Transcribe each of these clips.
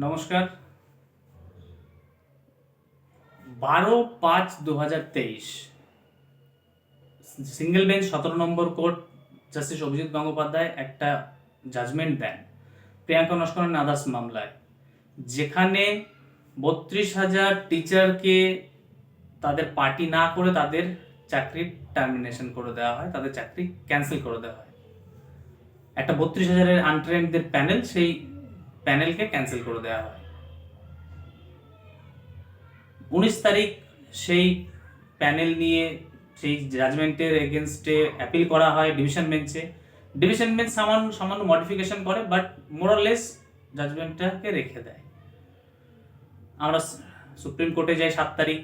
নমস্কার। বারো পাঁচ দু হাজার তেইশ। সিঙ্গেল বেঞ্চ সতেরো number court justice Abhijit Gangopadhyay একটা জাজমেন্ট দেন প্রিয়াঙ্কা নস্করের আদার্স মামলায়। যেখানে বত্রিশ হাজার টিচারকে তাদের পার্টি না করে তাদের চাকরি টার্মিনেশন করে দেওয়া হয়, তাদের চাকরি ক্যান্সেল করে দেওয়া হয়। একটা বত্রিশ হাজারের আনট্রেন্ডদের প্যানেল সেই প্যানেলকে ক্যান্সেল করে দেওয়া হয়। উনিশ তারিখ সেই প্যানেল নিয়ে সেই জাজমেন্টের এগেনস্টে অ্যাপিল করা হয় ডিভিশন বেঞ্চে। ডিভিশন বেঞ্চ সামান্য সামান্য মডিফিকেশন করে, বাট মোরলেস জাজমেন্টটাকে রেখে দেয়। আমরা সুপ্রিম কোর্টে যাই সাত তারিখ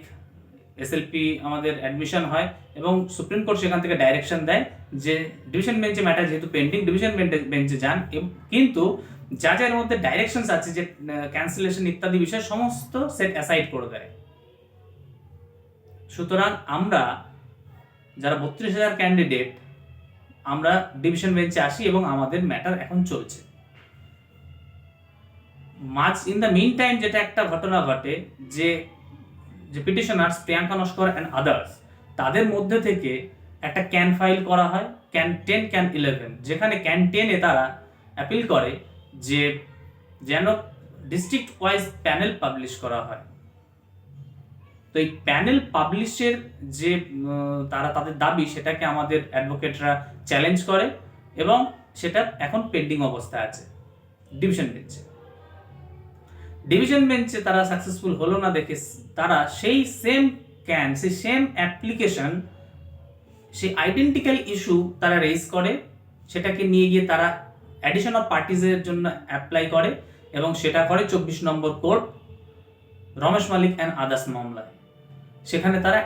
এসএলপি আমাদের অ্যাডমিশন হয় এবং সুপ্রিম কোর্ট সেখান থেকে ডাইরেকশন দেয় যে ডিভিশন বেঞ্চে ম্যাটার যেহেতু পেন্ডিং, ডিভিশন বেঞ্চে যান কিন্তু যা যার মধ্যে ডাইরেকশনস আছে যে ক্যান্সেলেশন ইত্যাদি বিষয় সমস্ত সেট অ্যাসাইড করে দেয়। সুতরাং আমরা যারা বত্রিশ হাজার ক্যান্ডিডেট আমরা ডিভিশন বেঞ্চে আসি এবং আমাদের ম্যাটার এখন চলছে। মাঝ ইন দ্য মিন টাইম যেটা একটা ঘটনা ঘটে, যে যে petitioners Priyanka Naskar and others তাদের মধ্যে থেকে একটা ক্যান ফাইল করা হয় ক্যান টেন ক্যান ইলেভেন যেখানে ক্যান টেনে তারা অ্যাপিল করে যে যেন ডিস্ট্রিক্ট ওয়াইজ প্যানেল পাবলিশ করা হয়। তো এই প্যানেল পাবলিশের যে তারা তাদের দাবি, সেটাকে আমাদের অ্যাডভোকেটরা চ্যালেঞ্জ করে এবং সেটা এখন পেন্ডিং অবস্থায় আছে। ডিভিশন বেঞ্চে ডিভিশন বেঞ্চে তারা সাকসেসফুল হলো না দেখে তারা সেই সেম ক্যান সেই সেম অ্যাপ্লিকেশন সেই আইডেন্টিক্যাল ইস্যু তারা রেজ করে, সেটাকে নিয়ে গিয়ে তারা অ্যাডিশন অফ পার্টিজের জন্য অ্যাপ্লাই করে এবং সেটা করে চব্বিশ number court Ramesh Malik and others মামলায়। সেখানে তারা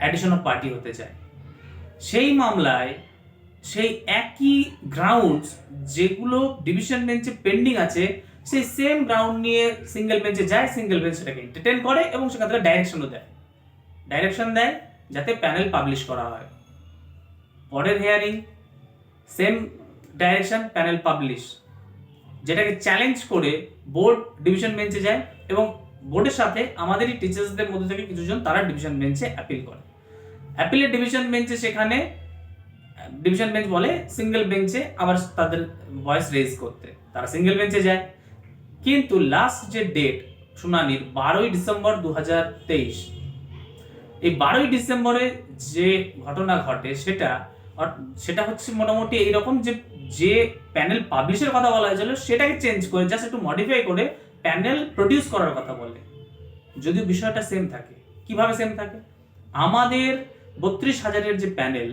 অ্যাডিশন অফ পার্টি হতে চায়। সেই মামলায় সেই একই গ্রাউন্ডস যেগুলো ডিভিশন বেঞ্চে পেন্ডিং আছে, সেই সেম গ্রাউন্ড নিয়ে সিঙ্গেল বেঞ্চে যায় সিঙ্গেল বেঞ্চ সেটাকে এন্টারটেন করে এবং সেখান থেকে ডাইরেকশনও দেয়। ডাইরেকশন দেয় যাতে প্যানেল পাবলিশ করা হয়। পরের hearing same direction panel publish, যেটাকে চ্যালেঞ্জ করে বোর্ড ডিভিশন বেঞ্চে যায় এবং বোর্ডের সাথে আমাদেরই টিচার্সদের মধ্যে থেকে কিছুজন তারা ডিভিশন বেঞ্চে অ্যাপিল করে। অ্যাপিলের ডিভিশন বেঞ্চে সেখানে, ডিভিশন বেঞ্চ বলে সিঙ্গেল বেঞ্চে আবার তাদের ভয়েস রেজ করতে। তারা সিঙ্গেল বেঞ্চে যায়। কিন্তু লাস্ট যে ডেট শুনানির বারোই ডিসেম্বর দু তেইশ, এই বারোই ডিসেম্বরে যে ঘটনা ঘটে, সেটা সেটা হচ্ছে মোটামুটি এইরকম যে যে প্যানেল পাবলিশের কথা বলা হয়েছিল, সেটাকে চেঞ্জ করে জাস্ট একটু মডিফাই করে প্যানেল প্রডিউস করার কথা বলে যদিও বিষয়টা সেম থাকে। কীভাবে সেম থাকে? আমাদের বত্রিশ হাজারের যে প্যানেল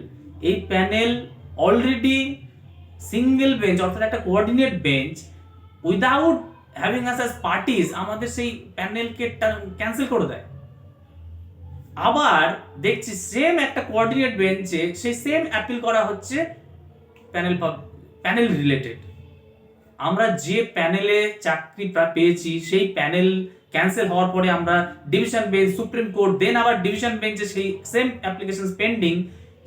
এই প্যানেল অলরেডি সিঙ্গেল বেঞ্চ অর্থাৎ একটা coordinate bench without having us as parties আমাদের সেই প্যানেলকে ক্যান্সেল করে দেয়। আবার দেখছি সেম একটা কোঅর্ডিনেট বেঞ্চে সেই সেম অ্যাপিল করা হচ্ছে প্যানেল প্যানেল রিলেটেড আমরা যে প্যানেলে চাকরি পেয়েছি, সেই প্যানেল ক্যান্সেল হওয়ার পরে আমরা division bench supreme court then আবার ডিভিশন বেঞ্চে সেই সেম অ্যাপ্লিকেশন পেন্ডিং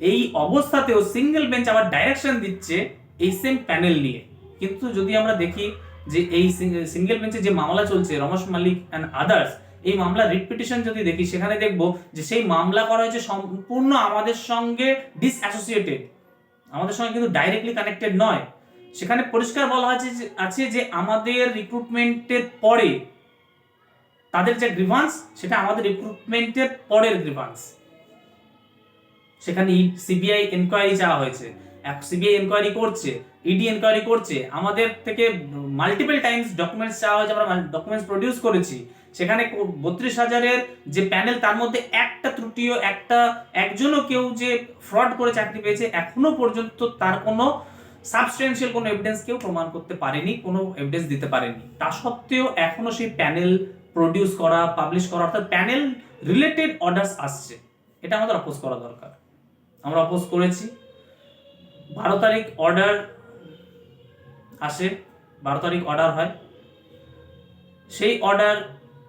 এই অবস্থাতেও সিঙ্গেল বেঞ্চ আবার ডাইরেকশন দিচ্ছে এই সেম প্যানেল নিয়ে। কিন্তু যদি আমরা দেখি যে এই সিঙ্গেল বেঞ্চে যে মামলা চলছে, রমেশ মালিক অ্যান্ড আদার্স এই মামলা রিপিটিশন যদি দেখি, সেখানে দেখব যে সেই মামলা করা হয়েছে সম্পূর্ণ আমাদের সঙ্গে ডিসঅ্যাসোসিয়েটেড আমাদের সঙ্গে কিন্তু ডাইরেক্টলি কানেক্টেড নয়। সেখানে পরিষ্কার বলা আছে আছে যে আমাদের রিক্রুটমেন্টের পরে তাদের যে গ্রিভান্স সেটা আমাদের রিক্রুটমেন্টের পরের গ্রিভান্স সেখানে সিবিআই এনকোয়ারি চাওয়া হয়েছে। সিবিআই এনকোয়ারি করছে ইডি এনকোয়ারি করছে, আমাদের থেকে মাল্টিপল টাইমস ডকুমেন্টস চাওয়া হয়েছে, আমরা ডকুমেন্টস প্রডিউস করেছি। সেখানে বত্রিশ হাজারের যে প্যানেল তার মধ্যে একটা ত্রুটিও, একটা, একজনও কেউ যে ফ্রড করে চাকরি পেয়েছে, এখনও পর্যন্ত তার কোনো সাবস্টেন্সিয়াল কোনো এভিডেন্স কেউ প্রমাণ করতে পারেনি, কোনো এভিডেন্স দিতে পারেনি। তা সত্ত্বেও এখনও সেই প্যানেল প্রডিউস করা পাবলিশ করা, অর্থাৎ প্যানেল রিলেটেড অর্ডার্স আসছে। এটা আমাদের অপোজ করা দরকার। আমরা অপোজ করেছি। বারো তারিখ অর্ডার আসে, বারো তারিখ অর্ডার হয়। সেই অর্ডার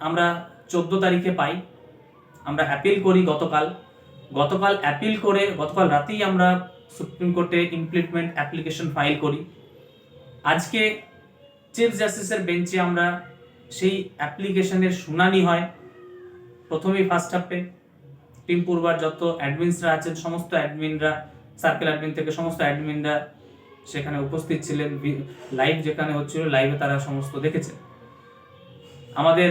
আমরা চোদ্দ তারিখে পাই। আমরা অ্যাপিল করি গতকাল। গতকাল অ্যাপিল করে, গতকাল রাতেই আমরা সুপ্রিম কোর্টে ইমপ্লিটমেন্ট অ্যাপ্লিকেশন ফাইল করি। আজকে চিফ জাস্টিসের বেঞ্চে আমরা সেই অ্যাপ্লিকেশনের শুনানি হয়। প্রথমেই ফার্স্ট হাফে টিম পূর্বার যত অ্যাডমিনসরা আছেন, সমস্ত অ্যাডমিনরা সার্কেল অ্যাডমিন থেকে সমস্ত অ্যাডমিনরা সেখানে উপস্থিত ছিলেন লাইভ যেখানে হচ্ছিল লাইভে তারা সমস্ত দেখেছেন আমাদের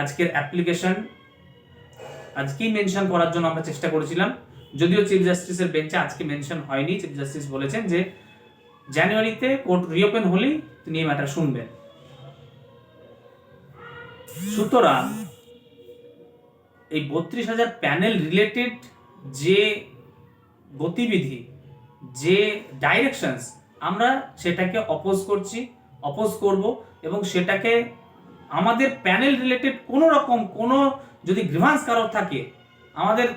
আজকের অ্যাপ্লিকেশন আজকেই মেনশন করার জন্য আমরা চেষ্টা করেছিলাম, যদিও চিফ জাস্টিসের বেঞ্চে আজকে মেনশন হয়নি। চিফ জাস্টিস বলেছেন যে জানুয়ারিতে কোর্ট রিওপেন হলেই তিনি এই ম্যাটার শুনবেন। সুতরাং, এই বত্রিশ হাজার প্যানেল রিলেটেড যে গতিবিধি, যে ডাইরেকশনস আমরা সেটাকে অপোজ করছি অপোজ করব এবং সেটাকে আমাদের প্যানেল রিলেটেড কোনো রকম কোনো যদি গ্রিভান্স কারোর থাকে, আমাদের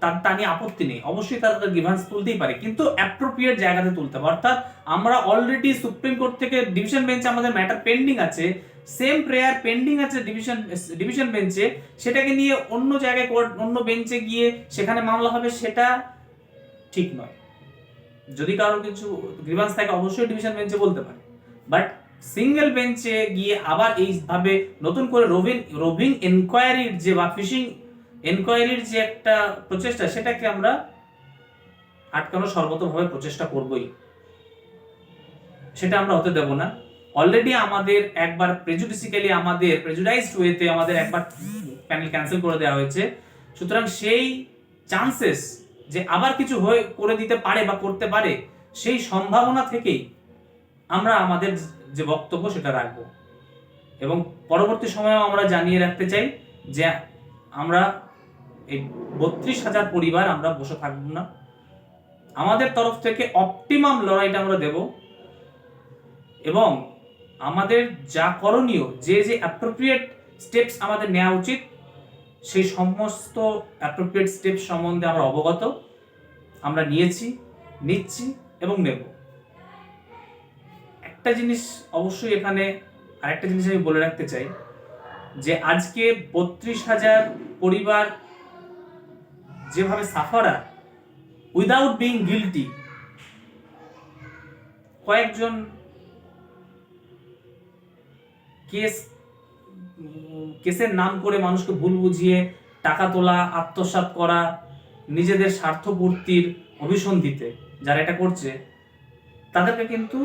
তার তা নিয়ে আপত্তি নেই। অবশ্যই তারা তাদের গ্রিভান্স তুলতেই পারে, কিন্তু অ্যাপ্রোপ্রিয়েট জায়গাতে তুলতে হবে। অর্থাৎ আমরা অলরেডি সুপ্রিম কোর্ট থেকে ডিভিশন বেঞ্চে আমাদের ম্যাটার পেন্ডিং আছে সেম প্রেয়ার পেন্ডিং আছে ডিভিশন ডিভিশন বেঞ্চে সেটাকে নিয়ে অন্য জায়গায় কোর্ট অন্য বেঞ্চে গিয়ে সেখানে মামলা হবে, সেটা ঠিক নয়। যদি কারোর কিছু গ্রিভান্স থাকে, অবশ্যই ডিভিশন বেঞ্চে বলতে পারে। বাট সিঙ্গেল বেঞ্চে গিয়ে আবার এইভাবে নতুন করে রোভিং রোভিং এনকোয়ারির যে বা ফিশিং এনকোয়ারির যে একটা প্রচেষ্টা, সেটাকে আমরা আটকানো সর্বতভাবে প্রচেষ্টা করবই। সেটা আমরা হতে দেব না। অলরেডি আমাদের একবার প্রেজুডিসিক্যালি আমাদের প্রেজুডাইজড ওয়েতে আমাদের একবার প্যানেল ক্যান্সেল করে দেওয়া হয়েছে। সুতরাং সেই চান্সেস যে আবার কিছু হয়ে করে দিতে পারে বা করতে পারে, সেই সম্ভাবনা থেকেই আমরা আমাদের যে বক্তব্য সেটা রাখব। এবং পরবর্তী সময়েও আমরা জানিয়ে রাখতে চাই যে আমরা এই বত্রিশ হাজার পরিবার আমরা বসে থাকব না। আমাদের তরফ থেকে অপটিমাম লড়াইটা আমরা দেব এবং আমাদের যা করণীয়, যে যে অ্যাপ্রোপ্রিয়েট স্টেপস আমাদের নেওয়া উচিত সেই সমস্ত অ্যাপ্রোপ্রিয়েট স্টেপ সম্বন্ধে আমরা অবগত। আমরা নিয়েছি, নিচ্ছি এবং নেব। একটা জিনিস অবশ্যই এখানে আরেকটা জিনিস আমি বলে রাখতে চাই, যে আজকে বত্রিশ হাজার পরিবার যেভাবে সাফারার উইদাউট বিং গিলটি কয়েকজন কেস কেসের নাম করে মানুষকে ভুল বুঝিয়ে টাকা তোলা, আত্মসাৎ করা, নিজেদের স্বার্থপূর্তির অভিসন্ধিতে যারা এটা করছে, তাদেরকে কিন্তু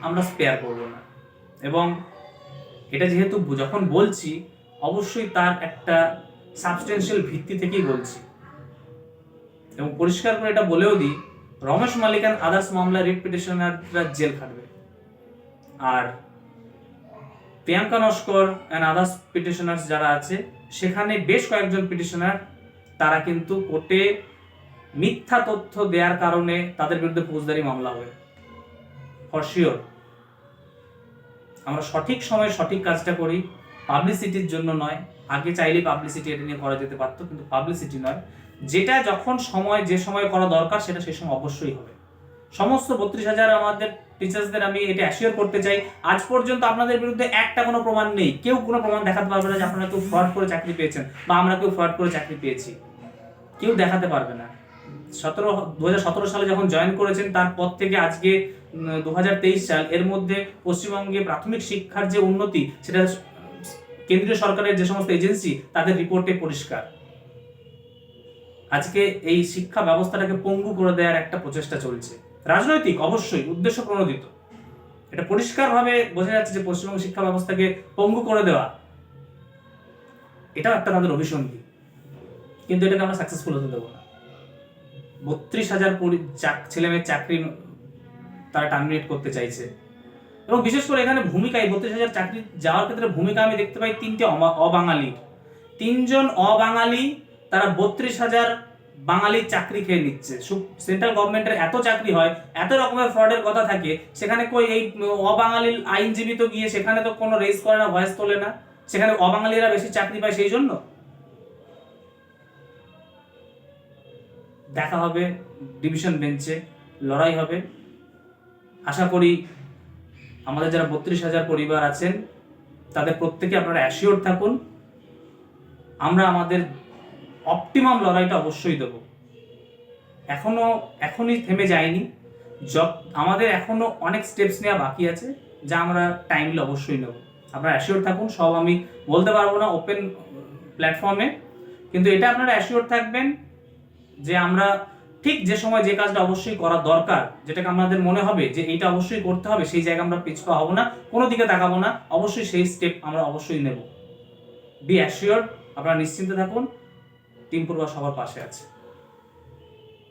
আমরা স্পেয়ার করব না। এবং এটা যেহেতু যখন বলছি, অবশ্যই তার একটা সাবস্টেন্সিয়াল ভিত্তি থেকেই বলছি। এবং পরিষ্কার করে এটা বলেও দিই, রমেশ মালিকান আদার্স মামলা রিট পিটিশনাররা জেল খাটবে। আর Priyanka Naskar and others petitioners যারা আছে, সেখানে বেশ কয়েকজন পিটিশনার তারা কিন্তু কোর্টে মিথ্যা তথ্য দেওয়ার কারণে তাদের বিরুদ্ধে ফৌজদারি মামলা হবে ফর আমরা সঠিক সময়ে সঠিক কাজটা করি পাবলিসিটির জন্য নয়, আগে চাইলে পাবলিসিটি এটা নিয়ে করা যেতে পারতো, কিন্তু পাবলিসিটি নয়। যেটা যখন সময়, যে সময় করা দরকার, সেটা সেই সময় অবশ্যই হবে। সমস্ত বত্রিশ হাজার আমাদের টিচার্সদের আমি এটা অ্যাসিওর করতে চাই, আজ পর্যন্ত আপনাদের বিরুদ্ধে একটা কোনো প্রমাণ নেই। কেউ কোনো প্রমাণ দেখাতে পারবে না যে আপনারা কেউ ফ্রড করে চাকরি পেয়েছেন বা আমরা কেউ ফ্রড করে চাকরি পেয়েছি। কেউ দেখাতে পারবে না। সতেরো দু সতেরো সালে যখন জয়েন করেছেন, তারপর থেকে আজকে দু তেইশ সাল, এর মধ্যে পশ্চিমবঙ্গে প্রাথমিক শিক্ষার যে উন্নতি, সেটা কেন্দ্রীয় সরকারের যে সমস্ত এজেন্সি, তাদের রিপোর্টে পরিষ্কার। আজকে এই শিক্ষা ব্যবস্থাটাকে পঙ্গু করে দেওয়ার একটা প্রচেষ্টা চলছে। রাজনৈতিক, অবশ্যই, উদ্দেশ্য প্রণোদিত। এটা পরিষ্কারভাবে বোঝা যাচ্ছে যে পশ্চিমবঙ্গ শিক্ষা ব্যবস্থাকে পঙ্গু করে দেওয়া, এটাও একটা তাদের অভিসন্ধি। কিন্তু এটাকে আমরা সাকসেসফুল হতে দেবো না। বত্রিশ হাজার ছেলে মেয়ের চাকরি তারা টার্মিনেট করতে চাইছে। এবং বিশেষ করে এখানে ভূমিকা এই বত্রিশ হাজার চাকরি যাওয়ার ক্ষেত্রে ভূমিকা আমি দেখতে পাই তিনটে অবাঙালি তিনজন অবাঙালি, তারা বত্রিশ হাজার বাঙালির চাকরি খেয়ে নিচ্ছে। সেন্ট্রাল গভর্নমেন্টের এত চাকরি হয়, এত রকমের ফ্রডের কথা থাকে, সেখানে কই এই অবাঙালি আইনজীবী তো গিয়ে সেখানে তো কোনো রেস করে না ভয়েস তোলে না। সেখানে অবাঙালিরা বেশি চাকরি পায় সেই জন্য? দেখা হবে ডিভিশন বেঞ্চে লড়াই হবে। আশা করি আমাদের যারা বত্রিশ হাজার পরিবার আছেন, তাদের প্রত্যেকে আপনারা অ্যাসিওর থাকুন। আমরা আমাদের অপটিমাম লড়াইটা অবশ্যই দেব। এখনও, এখনই থেমে যায়নি। য আমাদের এখনও অনেক স্টেপস নেওয়া বাকি আছে, যা আমরা টাইমলি অবশ্যই নেব। আপনারা অ্যাসিওর থাকুন, সব আমি বলতে পারব না ওপেন প্ল্যাটফর্মে কিন্তু এটা আপনারা অ্যাসিওর থাকবেন যে আমরা ঠিক যে সময় যে কাজটা অবশ্যই করা দরকার, যেটাকে আমাদের মনে হবে যে এইটা অবশ্যই করতে হবে, সেই জায়গায় আমরা পিছপা হব না, কোনো দিকে তাকাবো না, অবশ্যই সেই স্টেপ আমরা অবশ্যই নেব। বি অ্যাসিওর আপনারা নিশ্চিন্তে থাকুন। টিম সবার পাশে আছে।